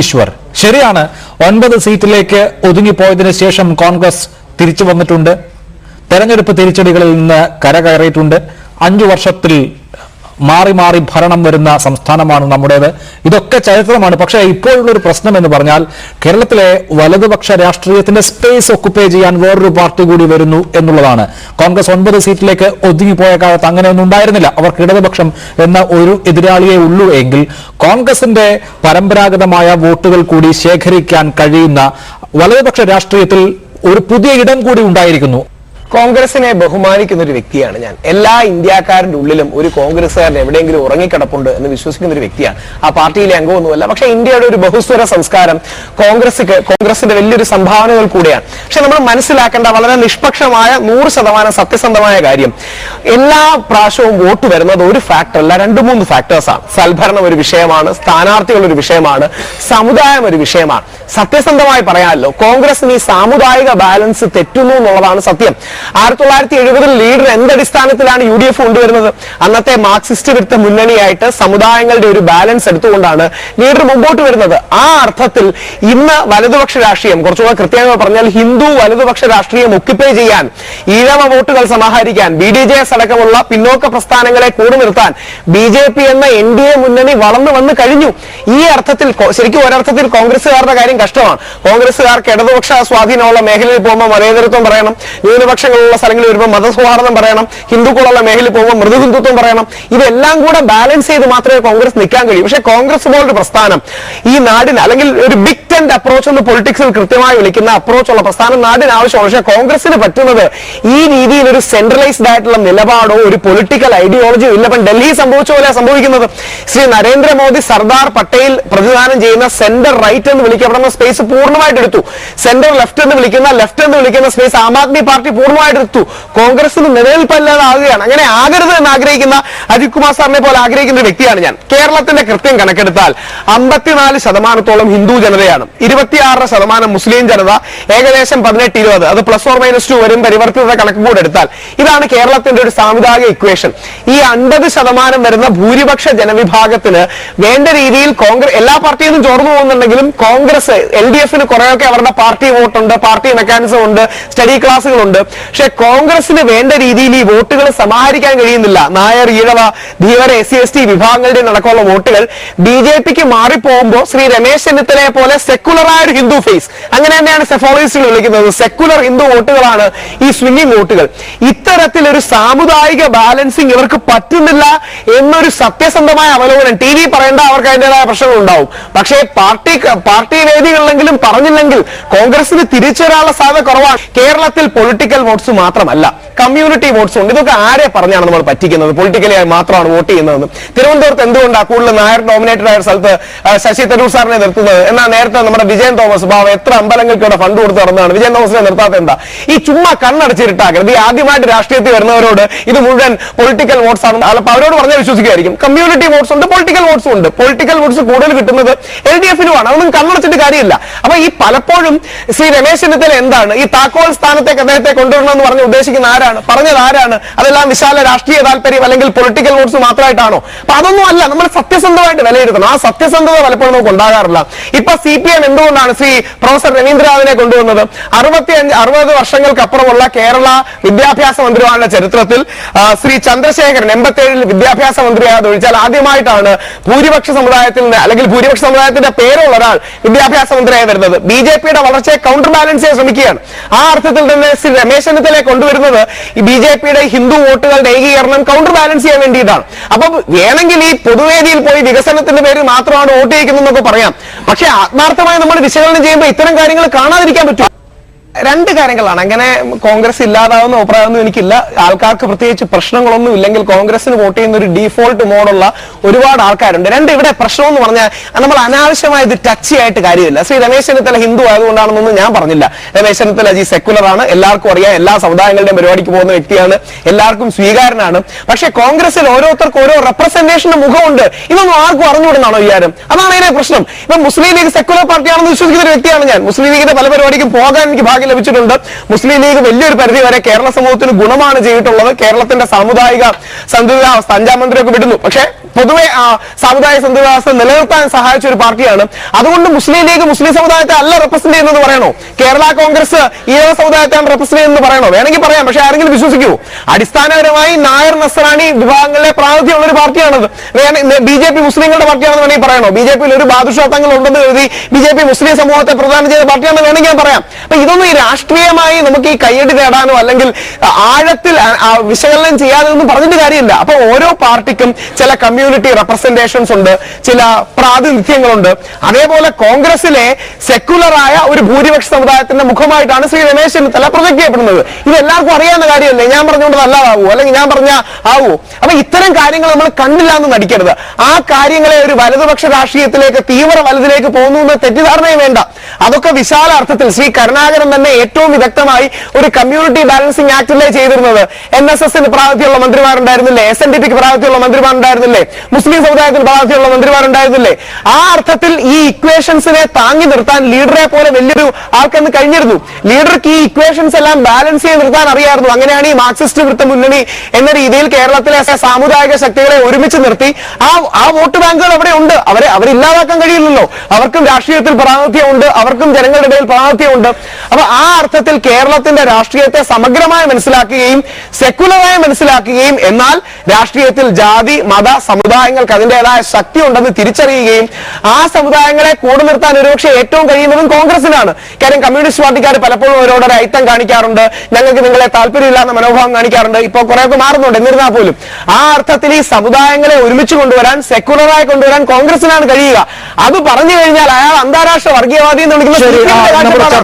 ഈശ്വർ. ശരിയാണ്. ഒൻപത് സീറ്റിലേക്ക് ഒതുങ്ങിപ്പോയതിനു ശേഷം കോൺഗ്രസ് തിരിച്ചു വന്നിട്ടുണ്ട്. തെരഞ്ഞെടുപ്പ് തിരിച്ചടികളിൽ നിന്ന് കരകയറിയിട്ടുണ്ട് അഞ്ചു വർഷത്തിൽ മാറി മാറി ഭരണം വരുന്ന സംസ്ഥാനമാണ് നമ്മുടേത്. ഇതൊക്കെ ചരിത്രമാണ്. പക്ഷേ ഇപ്പോഴുള്ള ഒരു പ്രശ്നം എന്ന് പറഞ്ഞാൽ കേരളത്തിലെ വലതുപക്ഷ രാഷ്ട്രീയത്തിന്റെ സ്പേസ് ഒക്കുപ്പേ ചെയ്യാൻ വേറൊരു പാർട്ടി കൂടി വരുന്നു എന്നുള്ളതാണ്. കോൺഗ്രസ് ഒൻപത് സീറ്റിലേക്ക് ഒതുങ്ങിപ്പോയ കാലത്ത് അങ്ങനെയൊന്നും ഉണ്ടായിരുന്നില്ല. അവർക്ക് ഇടതുപക്ഷം എന്ന ഒരു എതിരാളിയെ ഉള്ളൂ എങ്കിൽ കോൺഗ്രസിന്റെ പരമ്പരാഗതമായ വോട്ടുകൾ കൂടി ശേഖരിക്കാൻ കഴിയുന്ന വലതുപക്ഷ രാഷ്ട്രീയത്തിൽ ഒരു പുതിയ ഇടം കൂടി ഉണ്ടായിരിക്കുന്നു. കോൺഗ്രസിനെ ബഹുമാനിക്കുന്ന ഒരു വ്യക്തിയാണ് ഞാൻ. എല്ലാ ഇന്ത്യക്കാരന്റെ ഉള്ളിലും ഒരു കോൺഗ്രസ്സുകാരൻ എവിടെയെങ്കിലും ഉറങ്ങിക്കിടപ്പുണ്ട് എന്ന് വിശ്വസിക്കുന്ന ഒരു വ്യക്തിയാണ്. ആ പാർട്ടിയിലെ അംഗമൊന്നുമല്ല പക്ഷെ ഇന്ത്യയുടെ ഒരു ബഹുസ്വര സംസ്കാരം കോൺഗ്രസ് കോൺഗ്രസിന്റെ വലിയൊരു സംഭാവനകൾ കൂടെയാണ്. പക്ഷെ നമ്മൾ മനസ്സിലാക്കേണ്ട വളരെ നിഷ്പക്ഷമായ നൂറ് ശതമാനം സത്യസന്ധമായ കാര്യം എല്ലാ പ്രാവശ്യവും വോട്ട് വരുന്നത് ഒരു ഫാക്ടർ അല്ല രണ്ട് മൂന്ന് ഫാക്ടേഴ്സാണ് സൽഭരണം ഒരു വിഷയമാണ് സ്ഥാനാർത്ഥികൾ ഒരു വിഷയമാണ് സമുദായം ഒരു വിഷയമാണ്. സത്യസന്ധമായി പറയാമല്ലോ കോൺഗ്രസിന് ഈ സാമുദായിക ബാലൻസ് തെറ്റുന്നു എന്നുള്ളതാണ് സത്യം. ആയിരത്തി തൊള്ളായിരത്തി എഴുപതിൽ ലീഡർ എന്തടിസ്ഥാനത്തിലാണ് യു ഡി എഫ് കൊണ്ടുവരുന്നത്? അന്നത്തെ മാർക്സിസ്റ്റ് വിരുദ്ധ മുന്നണിയായിട്ട് സമുദായങ്ങളുടെ ഒരു ബാലൻസ് എടുത്തുകൊണ്ടാണ് ലീഡർ മുമ്പോട്ട് വരുന്നത്. ആ അർത്ഥത്തിൽ ഇന്ന് വലതുപക്ഷ രാഷ്ട്രീയം കുറച്ചുകൂടെ കൃത്യമായി പറഞ്ഞാൽ ഹിന്ദു വലതുപക്ഷ രാഷ്ട്രീയം ഒക്യുപ്പൈ ചെയ്യാൻ ഈഴവ വോട്ടുകൾ സമാഹരിക്കാൻ ബി ഡി ജെ എസ് അടക്കമുള്ള പിന്നോക്ക പ്രസ്ഥാനങ്ങളെ കൂടു നിർത്താൻ ബി ജെ പി എന്ന എൻ ഡി എ മുന്നണി വളർന്നു വന്നു കഴിഞ്ഞു. ഈ അർത്ഥത്തിൽ ശരിക്കും ഒരർത്ഥത്തിൽ കോൺഗ്രസുകാരുടെ കാര്യം കഷ്ടമാണ്. കോൺഗ്രസുകാർക്ക് ഇടതുപക്ഷ സ്വാധീനമുള്ള മേഖലയിൽ പോകുമ്പോൾ മതേതരത്വം പറയണം ന്യൂനപക്ഷങ്ങളുള്ള സ്ഥലങ്ങളിൽ വരുമ്പോൾ മതസൗഹാർദ്ദം പറയണം ഹിന്ദുക്കളുള്ള മേഖലയിൽ പോകുമ്പോൾ മൃദുഹിന്ദുത്വം പറയണം. ഇതെല്ലാം കൂടെ ബാലൻസ് ചെയ്ത് മാത്രമേ കോൺഗ്രസ് നിൽക്കാൻ കഴിയൂ. പക്ഷേ കോൺഗ്രസ് പോലൊരു പ്രസ്ഥാനം ഈ നാടിന് അല്ലെങ്കിൽ ഒരു ബിഗ് ടെന്റ് അപ്രോച്ച് എന്ന് പൊളിറ്റിക്സിൽ കൃത്യമായി വിളിക്കുന്ന അപ്രോച്ച് ഉള്ള പ്രസ്ഥാനം നാടിന് ആവശ്യമാണ്. പക്ഷേ കോൺഗ്രസിന് പറ്റുന്നത് ഈ രീതിയിൽ ഒരു സെൻട്രലൈസ്ഡ് ആയിട്ടുള്ള നിലപാടോ ഒരു പൊളിറ്റിക്കൽ ഐഡിയോളജിയോ ഇല്ല. ഇപ്പം ഡൽഹി സംഭവിച്ച പോലെ സംഭവിക്കുന്നത്. ശ്രീ നരേന്ദ്രമോദി സർദാർ പട്ടേൽ പ്രതിദാനം ചെയ്യുന്ന സെന്റർ റൈറ്റ് എന്ന് വിളിക്കപ്പെടുന്ന സ്പേസ് പൂർണമായിട്ട് എടുത്തു. സെന്റർ ലെഫ്റ്റ് എന്ന് വിളിക്കുന്ന ലെഫ്റ്റ് എന്ന് വിളിക്കുന്ന സ്പേസ് ആം ആദ്മി പാർട്ടി പൂർണമായിട്ട് എടുത്തു. കോൺഗ്രസിന് നിലനിൽപ്പല്ലാതെ ആകുകയാണ് അങ്ങനെ ആകരുത് എന്ന് ആഗ്രഹിക്കുന്ന അജിത് കുമാർ സാറിനെ പോലെ ആഗ്രഹിക്കുന്ന വ്യക്തിയാണ് ഞാൻ. കേരളത്തിന്റെ കൃത്യം കണക്കെടുത്താൽ അമ്പത്തിനാല് ശതമാനത്തോളം ഹിന്ദു ജനതയാണ്. ഇരുപത്തിയാറ് ശതമാനം മുസ്ലിം ജനത ഏകദേശം പതിനെട്ട് ഇരുപത്. അത് പ്ലസ് ഓർ മൈനസ് ടു വരും പരിവർത്തിത കണക്ക് കൂടെ എടുത്താൽ. ഇതാണ് കേരളത്തിന്റെ ഒരു സാമുദായിക ഇക്വേഷൻ ഈ അൻപത് ശതമാനം വരുന്ന ഭൂരിപക്ഷ ജനവിഭാഗത്തിന് വേണ്ട രീതിയിൽ കോൺഗ്രസ് എല്ലാ പാർട്ടിയിൽ നിന്നും ചോർന്നു പോകുന്നുണ്ടെങ്കിലും കോൺഗ്രസ് എൽ ഡി എഫിന് കുറെയൊക്കെ അവരുടെ പാർട്ടി വോട്ടുണ്ട് പാർട്ടി മെക്കാനിസം ഉണ്ട് സ്റ്റഡി ക്ലാസ്സുകളുണ്ട് പക്ഷെ കോൺഗ്രസിന് വേണ്ട രീതിയിൽ ഈ വോട്ടുകൾ സമാഹരിക്കാൻ കഴിയുന്നില്ല. Nair Ezhava Dheevara S C S T വിഭാഗങ്ങളുടെ നടക്കുള്ള വോട്ടുകൾ ബി ജെ പിക്ക് മാറിപ്പോകുമ്പോൾ ശ്രീ രമേശ് ചെന്നിത്തലയെ പോലെ സെക്കുലറായ ഒരു ഹിന്ദു ഫേസ് അങ്ങനെ തന്നെയാണ് സെഫോളജിസ്റ്റുകൾ വിളിക്കുന്നത്. സെക്കുലർ ഹിന്ദു വോട്ടുകളാണ് ഈ സ്വിംഗിങ് വോട്ടുകൾ. ഇത്തരത്തിലൊരു സാമുദായിക ബാലൻസിങ് ഇവർക്ക് പറ്റുന്നില്ല എന്നൊരു സത്യസന്ധമായ അവലോകനം. ടി വി പറയേണ്ട അവർക്ക് അതിന്റെതായ പ്രശ്നങ്ങൾ ഉണ്ടാവും. പക്ഷേ പാർട്ടി പാർട്ടി വേദികളിലെങ്കിലും പറഞ്ഞില്ലെങ്കിൽ കോൺഗ്രസിന് തിരിച്ചു വരാനുള്ള സാധ്യത കുറവാണ്. കേരളത്തിൽ പൊളിറ്റിക്കൽ വോട്ട്സ് മാത്രമല്ല കമ്മ്യൂണിറ്റി വോട്ട്സ് ഉണ്ട്. ഇതൊക്കെ ആരെ പറഞ്ഞാണ് നമ്മൾ പറ്റിക്കുന്നത്? പൊളിറ്റിക്കലി മാത്രമാണ് വോട്ട് ചെയ്യുന്നതെന്ന്. തിരുവനന്തപുരത്ത് എന്തുകൊണ്ടാണ് കൂടുതൽ നായർ ഡോമിനേറ്റഡ് ആയ സ്ഥലത്ത് ശശി തരൂർ സാറിനെ നിർത്തുന്നത്? എന്നാൽ നേരത്തെ നമ്മുടെ വിജയൻ തോമസ് ബാബ എത്ര അമ്പലങ്ങൾക്ക് ഫണ്ട് കൊടുത്ത് നടന്നതാണ്. വിജയൻ തോമസിനെ നിർത്താത്ത എന്താ? ഈ ചുമ്മാ കണ്ണടച്ചിരിട്ടാക്കരുത്. ഈ ആദ്യമായിട്ട് രാഷ്ട്രീയത്തിൽ വരുന്നവരോട് ഇത് മുഴുവൻ പൊളിറ്റിക്കൽ വോട്ട്സ് ആണ്. അപ്പൊ അവരോട് പറഞ്ഞാൽ വിശ്വസിക്കുമായിരിക്കും. കമ്മ്യൂണിറ്റി വോട്ട്സ് ഉണ്ട് പൊളിറ്റിക്കൽ വോട്ട്സ് ഉണ്ട്. പൊളിറ്റിക്കൽ വോട്ട്സ് കൂടുതൽ കിട്ടുന്നത് എൽ ഡി എഫിനുമാണ് അതൊന്നും കണ്ണടച്ചിട്ട് കാര്യമില്ല. അപ്പൊ ഈ പലപ്പോഴും ശ്രീ രമേശ് ചെന്നിത്തല എന്താണ്? ഈ താക്കോൽ സ്ഥാനത്തേക്ക് അദ്ദേഹത്തെ കൊണ്ടുവരണമെന്ന് പറഞ്ഞ് ഉദ്ദേശിക്കുന്ന ആരാണ്? പറഞ്ഞത് ആരാണ്? അതെല്ലാം വിശാല രാഷ്ട്രീയ താല്പര്യം അല്ലെങ്കിൽ പൊളിറ്റിക്കൽ വോട്ട്സ് മാത്രമായിട്ടാണോ? അപ്പൊ അതൊന്നും അല്ല. നമ്മൾ സത്യസന്ധമായിട്ട് വിലയിരുത്തണം. ആ സത്യസന്ധത പലപ്പോഴും നമുക്ക് ഉണ്ടാകാറില്ല. ഇപ്പൊ സി പി എം എന്തുകൊണ്ടാണ് ശ്രീ പ്രൊഫസർ രവീന്ദ്രനാഥിനെ കൊണ്ടുവന്നത്? അറുപത്തി അഞ്ച് അറുപത് വർഷങ്ങൾക്കപ്പുറമുള്ള കേരള വിദ്യാഭ്യാസ മന്ത്രിമാരുടെ ചരിത്രത്തിൽ ശ്രീ ചന്ദ്രശേഖരൻ എൺപത്തേഴിൽ വിദ്യാഭ്യാസ മന്ത്രിയായത് ഒഴിച്ചാൽ ആദ്യമായിട്ടാണ് ഭൂരിപക്ഷ സമുദായത്തിൽ നിന്ന് അല്ലെങ്കിൽ ഭൂരിപക്ഷ സമുദായത്തിന്റെ പേരുള്ള ഒരാൾ വിദ്യാഭ്യാസ മന്ത്രിയായി വരുന്നത്. ബി ജെ പിയുടെ വളർച്ചയെ കൗണ്ടർ ബാലൻസ് ചെയ്യാൻ ശ്രമിക്കുകയാണ്. ആ അർത്ഥത്തിൽ തന്നെ ശ്രീ രമേശ് ചെന്നിത്തലയെ കൊണ്ടുവരുന്നത് ബി ജെ പിയുടെ ഹിന്ദു വോട്ടുകളുടെ ഏകീകരണം കൗണ്ടർ ബാലൻസ് ചെയ്യാൻ വേണ്ടിയിട്ടാണ്. അപ്പൊ വേണമെങ്കിൽ ഈ പൊതുവേദിയിൽ പോയി വികസനത്തിന്റെ പേരിൽ മാത്രമാണ് വോട്ട് ചെയ്യിക്കുന്നതെന്നൊക്കെ പറയാം. പക്ഷെ ആത്മാർത്ഥമായി നമ്മൾ വിശകലനം ചെയ്യുമ്പോൾ ഇത്തരം കാര്യങ്ങൾ കാണാതിരിക്കാൻ പറ്റും. രണ്ട് കാര്യങ്ങളാണ്. അങ്ങനെ കോൺഗ്രസ് ഇല്ലാതാവുന്ന അഭിപ്രായമൊന്നും എനിക്കില്ല. ആൾക്കാർക്ക് പ്രത്യേകിച്ച് പ്രശ്നങ്ങളൊന്നും ഇല്ലെങ്കിൽ കോൺഗ്രസിന് വോട്ട് ചെയ്യുന്ന ഒരു ഡീഫോൾട്ട് മോഡുള്ള ഒരുപാട് ആൾക്കാരുണ്ട്. രണ്ട് ഇവിടെ പ്രശ്നം എന്ന് പറഞ്ഞാൽ നമ്മൾ അനാവശ്യമായ ഇത് ടച്ച് ആയിട്ട് കാര്യമില്ല. ശ്രീ രമേശ് ചെന്നിത്തല ഹിന്ദു ആയതുകൊണ്ടാണെന്നൊന്നും ഞാൻ പറഞ്ഞില്ല. രമേശ് ചെന്നിത്തല ജി സെക്കുലർ ആണ്. എല്ലാവർക്കും അറിയാം. എല്ലാ സമുദായങ്ങളുടെയും പരിപാടിക്ക് പോകുന്ന വ്യക്തിയാണ്. എല്ലാവർക്കും സ്വീകാരനാണ്. പക്ഷെ കോൺഗ്രസിൽ ഓരോരുത്തർക്കും ഓരോ റെപ്രസെന്റേഷന്റെ മുഖമുണ്ട്. ഇതൊന്നും ആർക്കും അറിഞ്ഞുവിടുന്നാണോ വിചാരം? അതാണ് അതിനെ പ്രശ്നം. ഇപ്പൊ മുസ്ലിം ലീഗ് സെക്കുലർ പാർട്ടിയാണെന്ന് വിശ്വസിക്കുന്ന ഒരു വ്യക്തിയാണ് ഞാൻ. മുസ്ലിം ലീഗിന്റെ പല പരിപാടിക്കും പോകാൻ എനിക്ക് ഭാഗ്യം ഭാഗ്യം ലഭിച്ചിട്ടുണ്ട്. മുസ്ലിം ലീഗ് വലിയൊരു പരിധി വരെ കേരള സമൂഹത്തിന് ഗുണമാണ് ചെയ്തിട്ടുള്ളത്. കേരളത്തിന്റെ സാമുദായിക സന്തുലിതാവസ്ഥ അഞ്ചാം മന്ത്രിയൊക്കെ വിടുന്നു. പക്ഷേ പൊതുവെ ആ, സാമുദായിക സന്തുലിതാവസ്ഥ നിലനിർത്താൻ സഹായിച്ച ഒരു പാർട്ടിയാണ്. അതുകൊണ്ട് മുസ്ലിം ലീഗ് മുസ്ലിം സമുദായത്തെ അല്ല റെപ്രസെന്റ് ചെയ്യുന്നത് പറയണോ? കേരള കോൺഗ്രസ് ഈഴവ സമുദായത്തെയാണ് റെപ്രസെന്റ് ചെയ്യുന്നത് പറയണോ? വേണമെങ്കിൽ പറയാം പക്ഷെ ആരെങ്കിലും വിശ്വസിക്കൂ. അടിസ്ഥാനപരമായി നായർ നസ്രാണി വിഭാഗങ്ങളിലെ പ്രാതിനിധ്യമുള്ള ഒരു പാർട്ടിയാണത്. ബി ജെ പി മുസ്ലിങ്ങളുടെ പാർട്ടിയാണെന്ന് വേണമെങ്കിൽ പറയണോ? ബി ജെ പിയിൽ ഒരു ബാദുഷാത്തങ്ങൾ ഉണ്ടെന്ന് കരുതി ബി ജെ പി മുസ്ലിം സമൂഹത്തെ പ്രധാനം ചെയ്ത പാർട്ടിയാണെന്ന് വേണമെങ്കിൽ ഞാൻ പറയാം. അപ്പൊ ഇതൊന്നും ഈ രാഷ്ട്രീയമായി നമുക്ക് ഈ കയ്യടി നേടാനോ അല്ലെങ്കിൽ ആഴത്തിൽ വിശകലനം ചെയ്യാതെ ഒന്നും പറഞ്ഞിട്ട് കാര്യമില്ല. അപ്പൊ ഓരോ പാർട്ടിക്കും ചില കമ്മ്യൂണിറ്റി റെപ്രസെന്റേഷൻസ് ഉണ്ട് ചില പ്രാതിനിധ്യങ്ങളുണ്ട്. അതേപോലെ കോൺഗ്രസിലെ സെക്യുലറായ ഒരു ഭൂരിപക്ഷ സമുദായത്തിന്റെ മുഖമായിട്ടാണ് ശ്രീ രമേശ് ചെന്നിത്തല പ്രൊജക്ട് ചെയ്യപ്പെടുന്നത്. ഇത് എല്ലാവർക്കും അറിയാവുന്ന കാര്യമല്ലേ? ഞാൻ പറഞ്ഞുകൊണ്ട് നല്ലതാവൂ അല്ലെങ്കിൽ ഞാൻ പറഞ്ഞ ആവൂ. അപ്പൊ ഇത്തരം കാര്യങ്ങൾ നമ്മൾ കണ്ടില്ല എന്ന് നടിക്കരുത്. ആ കാര്യങ്ങളെ ഒരു വലതുപക്ഷ രാഷ്ട്രീയത്തിലേക്ക് തീവ്ര വലതിലേക്ക് പോകുന്നു എന്ന തെറ്റിദ്ധാരണയും വേണ്ട. അതൊക്കെ വിശാല അർത്ഥത്തിൽ ശ്രീ കരുണാകരൻ തന്നെ ഏറ്റവും വിദഗ്ധമായി ഒരു കമ്മ്യൂണിറ്റി ബാലൻസിംഗ് ആക്ടിലെ ചെയ്തിരുന്നത്? എൻ എസ് എസിന് പ്രാതിനിധ്യമുള്ള മന്ത്രിമാരുണ്ടായിരുന്നില്ലേ? എസ് എൻ ഡി പിക്ക് പ്രാതിനിധ്യമുള്ള മന്ത്രിമാരുണ്ടായിരുന്നില്ലേ? മുസ്ലിം സമുദായത്തിൽ ബാധ്യതയുള്ള മന്ത്രിമാരുണ്ടായിരുന്നില്ലേ? ആ അർത്ഥത്തിൽ ഈ ഇക്വേഷൻസിനെ താങ്ങി നിർത്താൻ ലീഡറെ പോലെ വലിയൊരു ആൾക്കെന്ന് കഴിഞ്ഞിരുന്നു. ലീഡർക്ക് ഈ ഇക്വേഷൻസ് എല്ലാം ബാലൻസ് ചെയ്ത് നിർത്താൻ അറിയാമായിരുന്നു അങ്ങനെയാണ് ഈ മാർക്സിസ്റ്റ് വൃത്ത മുന്നണി എന്ന രീതിയിൽ കേരളത്തിലെ സാമുദായിക ശക്തികളെ ഒരുമിച്ച് നിർത്തി. ആ ആ വോട്ട് ബാങ്കുകൾ അവിടെ ഉണ്ട്. അവരെ അവരില്ലാതാക്കാൻ കഴിയില്ലല്ലോ. അവർക്കും രാഷ്ട്രീയത്തിൽ പ്രാതിനിധ്യമുണ്ട്. അവർക്കും ജനങ്ങളുടെ ഇടയിൽ പ്രാതിനിധ്യമുണ്ട്. അപ്പൊ ആ അർത്ഥത്തിൽ കേരളത്തിന്റെ രാഷ്ട്രീയത്തെ സമഗ്രമായി മനസ്സിലാക്കുകയും സെക്കുലറായി മനസ്സിലാക്കുകയും എന്നാൽ രാഷ്ട്രീയത്തിൽ ജാതി മത സമുദായങ്ങൾക്ക് അതിന്റേതായ ശക്തി ഉണ്ടെന്ന് തിരിച്ചറിയുകയും ആ സമുദായങ്ങളെ കൂടെ നിർത്താൻ ഒരുപക്ഷെ ഏറ്റവും കഴിയുന്നതും കോൺഗ്രസിനാണ്. കാര്യം കമ്മ്യൂണിസ്റ്റ് പാർട്ടിക്കാർ പലപ്പോഴും അവരോട് ഐത്തം കാണിക്കാറുണ്ട്. ഞങ്ങൾക്ക് നിങ്ങളെ താല്പര്യമില്ല എന്ന മനോഭാവം കാണിക്കാറുണ്ട്. ഇപ്പൊ കുറെയൊക്കെ മാറുന്നുണ്ട്. എന്നിരുന്നാൽ പോലും ആ അർത്ഥത്തിൽ ഈ സമുദായങ്ങളെ ഒരുമിച്ച് കൊണ്ടുവരാൻ സെക്കുലറായി കൊണ്ടുവരാൻ കോൺഗ്രസിനാണ് കഴിയുക. അത് പറഞ്ഞു കഴിഞ്ഞാൽ അയാൾ അന്താരാഷ്ട്ര വർഗീയവാദി എന്ന് വിളിക്കുന്ന